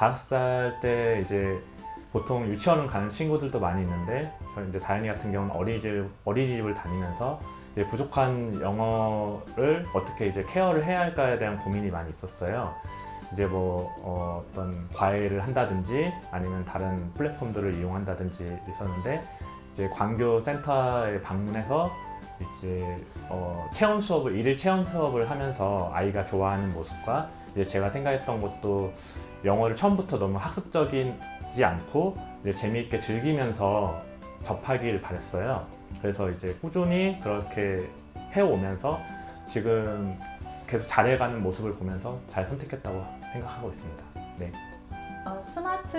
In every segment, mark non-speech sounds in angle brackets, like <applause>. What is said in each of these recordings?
다섯 살 때 이제 보통 유치원을 가는 친구들도 많이 있는데 저 이제 다현이 같은 경우는 어린이집 어린이집을 다니면서 이제 부족한 영어를 어떻게 이제 케어를 해야 할까에 대한 고민이 많이 있었어요. 이제 뭐 어, 떤 과외를 한다든지 아니면 다른 플랫폼들을 이용한다든지 있었는데 이제 광교 센터에 방문해서 이제 어, 체험 수업을 일일 체험 수업을 하면서 아이가 좋아하는 모습과 이제 제가 생각했던 것도 영어를 처음부터 너무 학습적이지 않고 이제 재미있게 즐기면서 접하길 바랬어요. 그래서 이제 꾸준히 그렇게 해오면서 지금 계속 잘해가는 모습을 보면서 잘 선택했다고 생각하고 있습니다. 네. 어, 스마트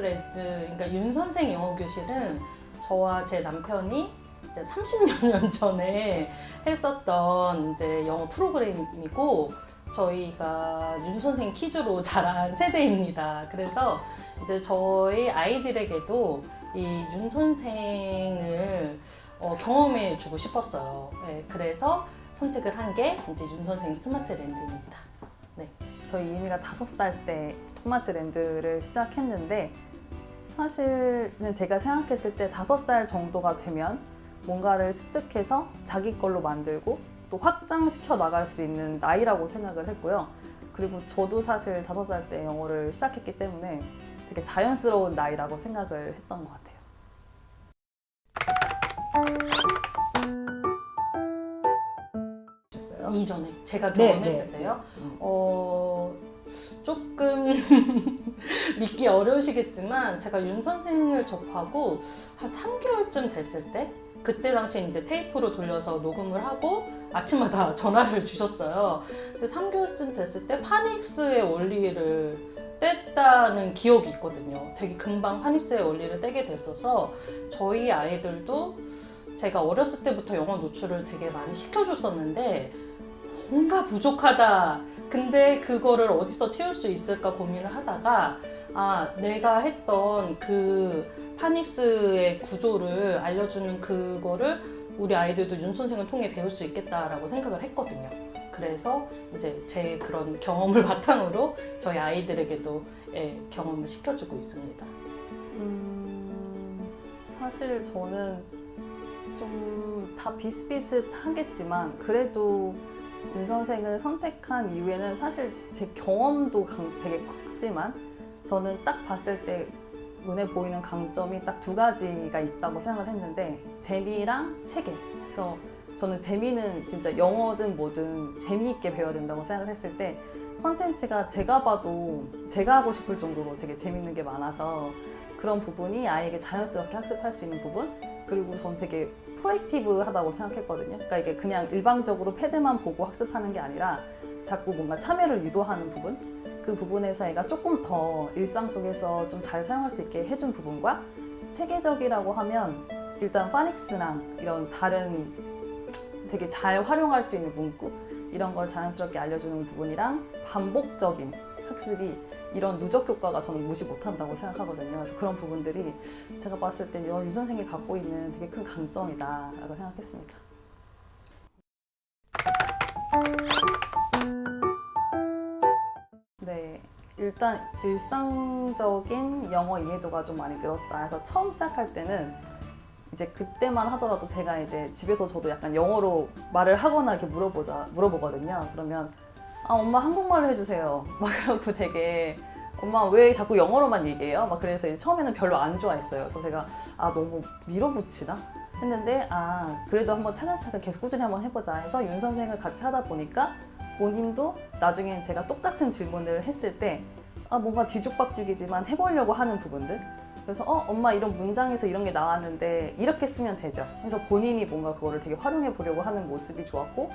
레드, 그러니까 윤 선생 영어 교실은 저와 제 남편이 이제 30여 년 전에 했었던 이제 영어 프로그램이고 저희가 윤 선생 퀴즈로 <laughs> 자란 세대입니다. 그래서 이제 저희 아이들에게도 이 윤 선생을 어, 경험해 주고 싶었어요. 네, 그래서 선택을 한 게 이제 윤 선생 스마트 랜드입니다. 저희 이미가 다섯 살 때 스마트 랜드를 시작했는데 사실은 제가 생각했을 때 다섯 살 정도가 되면 뭔가를 습득해서 자기 걸로 만들고 또 확장시켜 나갈 수 있는 나이라고 생각을 했고요. 그리고 저도 사실 다섯 살 때 영어를 시작했기 때문에 되게 자연스러운 나이라고 생각을 했던 것 같아요. 이전에 제가 네, 경험했을 네, 때요. 음. 어 조금 <laughs> 믿기 어려우시겠지만 제가 윤 선생을 접하고 한 3개월쯤 됐을 때 그때 당시 이제 테이프로 돌려서 녹음을 하고 아침마다 <laughs> 전화를 주셨어요. 근데 3개월쯤 됐을 때 파닉스의 원리를 뗐다는 기억이 있거든요. 되게 금방 파닉스의 원리를 떼게 됐어서 저희 아이들도 제가 어렸을 때부터 영어 노출을 되게 많이 시켜줬었는데 뭔가 부족하다. 근데 그거를 어디서 채울 수 있을까 고민을 하다가 아 내가 했던 그 파닉스의 구조를 알려주는 그거를 우리 아이들도 윤 선생을 통해 배울 수 있겠다라고 생각을 했거든요. 그래서 이제 제 그런 경험을 <laughs> 바탕으로 저희 아이들에게도 예, 경험을 시켜주고 있습니다. 음, 사실 저는 좀 다 비슷비슷하겠지만 그래도 윤 선생을 선택한 이유에는 사실 제 경험도 강- 되게 컸지만 저는 딱 봤을 때 눈에 보이는 강점이 딱 두 가지가 있다고 생각을 했는데 재미랑 체계. 그래서 저는 재미는 진짜 영어든 뭐든 재미있게 배워야 된다고 생각을 했을 때 컨텐츠가 제가 봐도 제가 하고 싶을 정도로 되게 재밌는 게 많아서 그런 부분이 아이에게 자연스럽게 학습할 수 있는 부분 그리고 전 되게 프로액티브하다고 생각했거든요. 그러니까 이게 그냥 일방적으로 패드만 보고 학습하는 게 아니라 자꾸 뭔가 참여를 유도하는 부분 그 부분에서 애가 조금 더 일상 속에서 좀 잘 사용할 수 있게 해준 부분과 체계적이라고 하면 일단 파닉스랑 이런 다른 되게 잘 활용할 수 있는 문구 이런 걸 자연스럽게 알려주는 부분이랑 반복적인 학습이 이런 누적 효과가 저는 무시 못한다고 생각하거든요. 그래서 그런 부분들이 제가 봤을 때유 선생이 갖고 있는 되게 큰 강점이다라고 생각했습니다. 일단 일상적인 영어 이해도가 좀 많이 늘었다. 그래서 처음 시작할 때는 이제 그때만 하더라도 제가 이제 집에서 저도 약간 영어로 말을 하거나 이렇게 물어보자 물어보거든요. 그러면 아 엄마 한국말로 해주세요. <laughs> 막 그러고 되게 엄마 왜 자꾸 영어로만 얘기해요? 막 그래서 처음에는 별로 안 좋아했어요. 그래서 제가 아 너무 밀어붙이나 했는데 아 그래도 한번 차근차근 계속 꾸준히 한번 해보자 해서 윤 선생을 같이 하다 보니까 본인도 나중에 제가 똑같은 질문을 했을 때 아, 뭔가 뒤죽박죽이지만 해보려고 하는 부분들. 그래서 어 엄마 이런 문장에서 이런 게 나왔는데 이렇게 쓰면 되죠. 그래서 본인이 뭔가 그거를 되게 활용해 보려고 하는 모습이 좋았고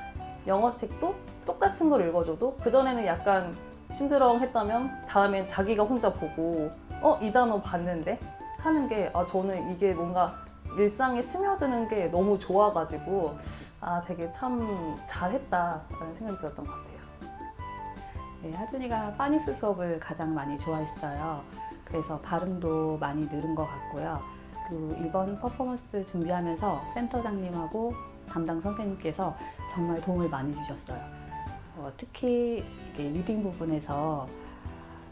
영어 책도 똑같은 걸 읽어줘도 그전에는 약간 심드렁했다면 다음엔 자기가 혼자 보고 어 이 단어 봤는데? 하는 게 아 저는 이게 뭔가 일상에 스며드는 게 너무 좋아가지고 아 되게 참 잘했다라는 생각이 들었던 것 같아요. 네, 하준이가 파닉스 수업을 가장 많이 좋아했어요. 그래서 발음도 많이 늘은 것 같고요. 그리고 이번 퍼포먼스 준비하면서 센터장님하고 담당 선생님께서 정말 도움을 많이 주셨어요. 어, 특히 리딩 부분에서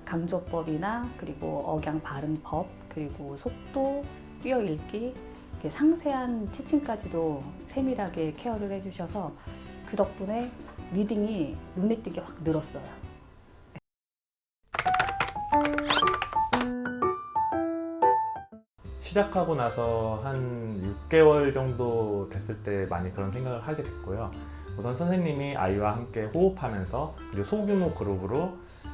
강조법이나 그리고 억양 발음법 그리고 속도, 뛰어 읽기 이렇게 상세한 티칭까지도 세밀하게 케어를 해주셔서 그 덕분에 리딩이 눈에 띄게 확 늘었어요. 시작하고 나서 한 6개월 정도 됐을 때 많이 그런 생각을 하게 됐고요. 우선 선생님이 아이와 함께 호흡하면서 그리고 소규모 그룹으로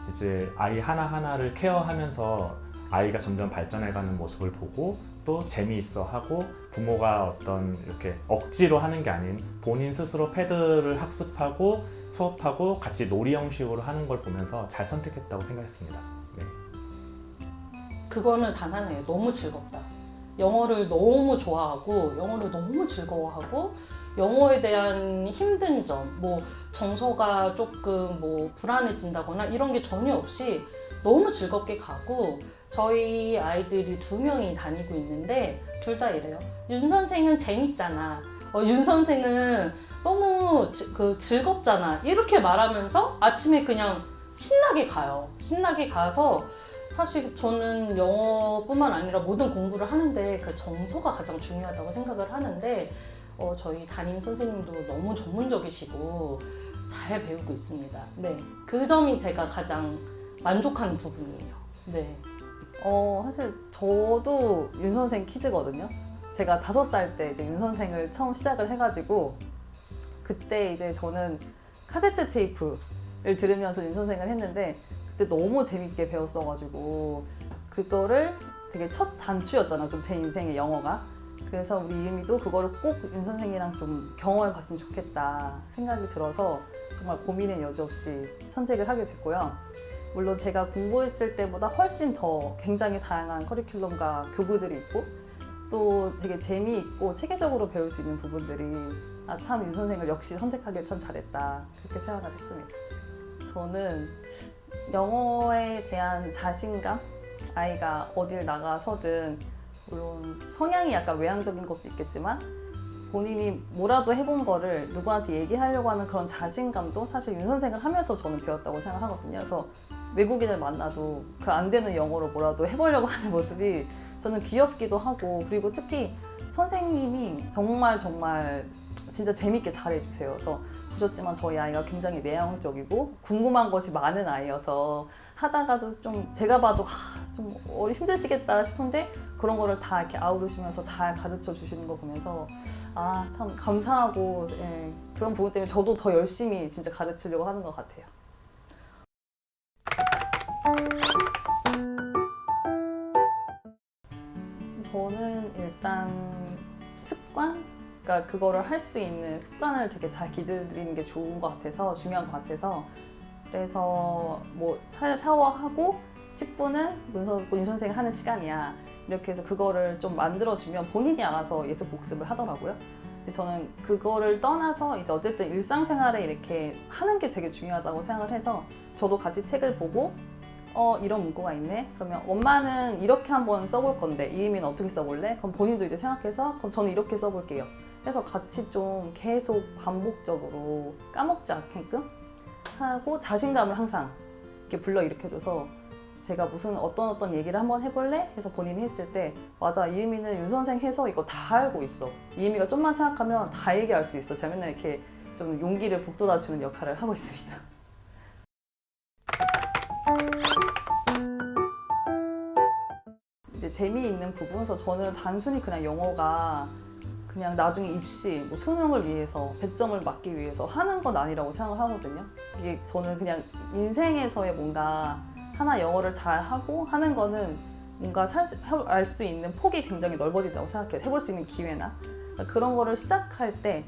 이제 아이 하나하나를 케어하면서 아이가 점점 발전해가는 모습을 보고 또 재미있어 하고 부모가 어떤 이렇게 억지로 하는 게 아닌 본인 스스로 패드를 학습하고 수업하고 같이 놀이 형식으로 하는 걸 보면서 잘 선택했다고 생각했습니다. 네. 그거는 단 하나예요. 너무 즐겁다. 영어를 너무 좋아하고 영어를 너무 즐거워하고 영어에 대한 힘든 점, 뭐 정서가 조금 뭐 불안해진다거나 이런 게 전혀 없이 너무 즐겁게 가고 저희 아이들이 두 명이 다니고 있는데 둘 다 이래요. 윤 선생은 재밌잖아. 어, 윤 선생은 너무 지- 그 즐겁잖아. 이렇게 말하면서 아침에 그냥 신나게 가요. 신나게 가서 사실 저는 영어뿐만 아니라 모든 공부를 하는데 그 정서가 가장 중요하다고 생각을 하는데 어, 저희 담임 선생님도 너무 전문적이시고 잘 배우고 있습니다. 네, 그 점이 제가 가장 만족하는 부분이에요. 네. 어, 사실 저도 윤 선생 키즈거든요. 제가 다섯 살 때 이제 윤 선생을 처음 시작을 해가지고 그때 이제 저는 카세트 테이프를 들으면서 윤 선생을 했는데 그때 너무 재밌게 배웠어가지고 그거를 되게 첫 단추였잖아. 좀 제 인생의 영어가. 그래서 우리 이음이도 그거를 꼭 윤 선생이랑 좀 경험해 봤으면 좋겠다 생각이 들어서 정말 고민의 여지 없이 선택을 하게 됐고요. 물론 제가 공부했을 때보다 훨씬 더 굉장히 다양한 커리큘럼과 교구들이 있고 또 되게 재미있고 체계적으로 배울 수 있는 부분들이 아참윤 선생을 역시 선택하길 참 잘했다 그렇게 생각을 했습니다. 저는 영어에 대한 자신감 아이가 어딜 나가서든 물론 성향이 약간 외향적인 것도 있겠지만 본인이 뭐라도 해본 거를 누구한테 얘기하려고 하는 그런 자신감도 사실 윤 선생을 하면서 저는 배웠다고 생각하거든요. 그래서 외국인을 만나도 그 안 되는 영어로 뭐라도 해보려고 <laughs> 하는 모습이 저는 귀엽기도 하고 그리고 특히 선생님이 정말 정말 진짜 재밌게 잘해주세요. 그래서 보셨지만 저희 아이가 굉장히 내향적이고 궁금한 것이 많은 아이여서 하다가도 좀 제가 봐도 하, 좀 어, 힘드시겠다 싶은데 그런 거를 다 이렇게 아우르시면서 잘 가르쳐 주시는 거 보면서 아 참 감사하고 예, 그런 부분 때문에 저도 더 열심히 진짜 가르치려고 하는 것 같아요. 일단 습관? 그러니까 그거를 할 수 있는 습관을 되게 잘 기르는 게 좋은 것 같아서 중요한 것 같아서 그래서 뭐 샤- 샤워하고 10분은 문서 윤 선생이 하는 시간이야 이렇게 해서 그거를 좀 만들어주면 본인이 알아서 예습 복습을 하더라고요. 근데 저는 그거를 떠나서 이제 어쨌든 일상생활에 이렇게 하는 게 되게 중요하다고 생각을 해서 저도 같이 책을 보고 어 이런 문구가 있네. 그러면 엄마는 이렇게 한번 써볼 건데 이 의미는 어떻게 써볼래? 그럼 본인도 이제 생각해서 그럼 저는 이렇게 써볼게요. 해서 같이 좀 계속 반복적으로 까먹지 않게끔 하고 자신감을 항상 이렇게 불러일으켜줘서 제가 무슨 어떤 어떤 얘기를 한번 해볼래? 해서 본인이 했을 때 맞아 이 의미는 윤 선생 해서 이거 다 알고 있어. 이 의미가 좀만 생각하면 다 얘기할 수 있어. 제가 맨날 이렇게 좀 용기를 북돋아주는 역할을 하고 있습니다 재미있는 부분에서 저는 단순히 그냥 영어가 그냥 나중에 입시, 뭐 수능을 위해서 100점을 맞기 위해서 하는 건 아니라고 생각을 하거든요. 이게 저는 그냥 인생에서의 뭔가 하나 영어를 잘 하고 하는 거는 뭔가 알 수 있는 폭이 굉장히 넓어진다고 생각해요. 해볼 수 있는 기회나 그러니까 그런 거를 시작할 때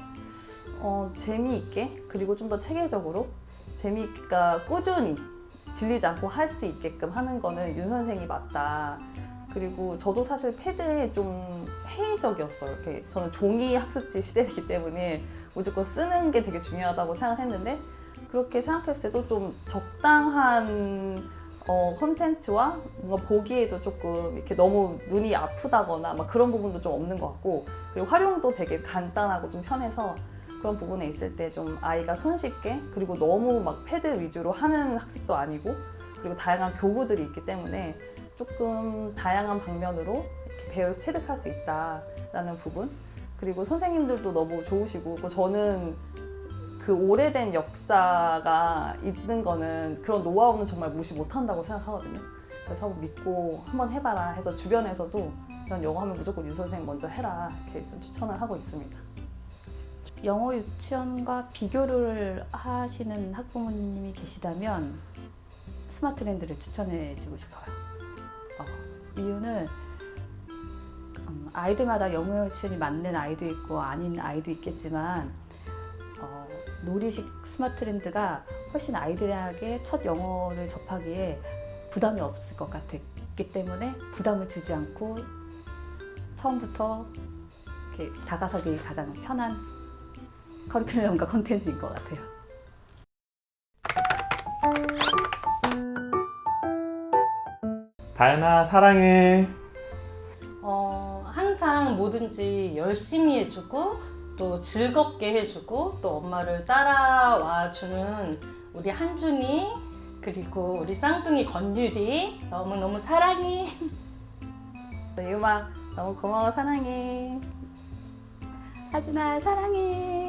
어, 재미있게 그리고 좀 더 체계적으로 재미있까 꾸준히 질리지 않고 할 수 있게끔 하는 거는 윤 선생이 맞다. 그리고 저도 사실 패드에 좀 회의적이었어요. 이렇게 저는 종이 학습지 시대이기 때문에 무조건 쓰는 게 되게 중요하다고 생각했는데 그렇게 생각했을 때도 좀 적당한 어, 콘텐츠와 뭔가 보기에도 조금 이렇게 너무 눈이 아프다거나 막 그런 부분도 좀 없는 것 같고 그리고 활용도 되게 간단하고 좀 편해서 그런 부분에 있을 때 좀 아이가 손쉽게 그리고 너무 막 패드 위주로 하는 학습도 아니고 그리고 다양한 교구들이 있기 때문에 조금 다양한 방면으로 배워서 체득할 수 있다라는 부분 그리고 선생님들도 너무 좋으시고 저는 그 오래된 역사가 있는 거는 그런 노하우는 정말 무시 못한다고 생각하거든요. 그래서 믿고 한번 해봐라 해서 주변에서도 이런 영어 하면 무조건 윤 선생 먼저 해라 이렇게 좀 추천을 하고 있습니다. 영어 유치원과 비교를 하시는 학부모님이 계시다면 스마트랜드를 추천해 주고 싶어요. 어, 이유는 음, 아이들마다 영어 유치원이 맞는 아이도 있고 아닌 아이도 있겠지만 어, 놀이식 스마트 랜드가 훨씬 아이들에게 첫 영어를 접하기에 부담이 없을 것 같았기 때문에 부담을 주지 않고 처음부터 다가서기 가장 편한 커리큘럼과 <laughs> 컨텐츠인 것 같아요. 다현아 사랑해. 어, 항상 뭐든지 열심히 해주고 또 즐겁게 해주고 또 엄마를 따라와 주는 우리 한준이 그리고 우리 쌍둥이 건율이 너무너무 사랑해. <laughs> 유마 너무 고마워 사랑해. 하진아 사랑해.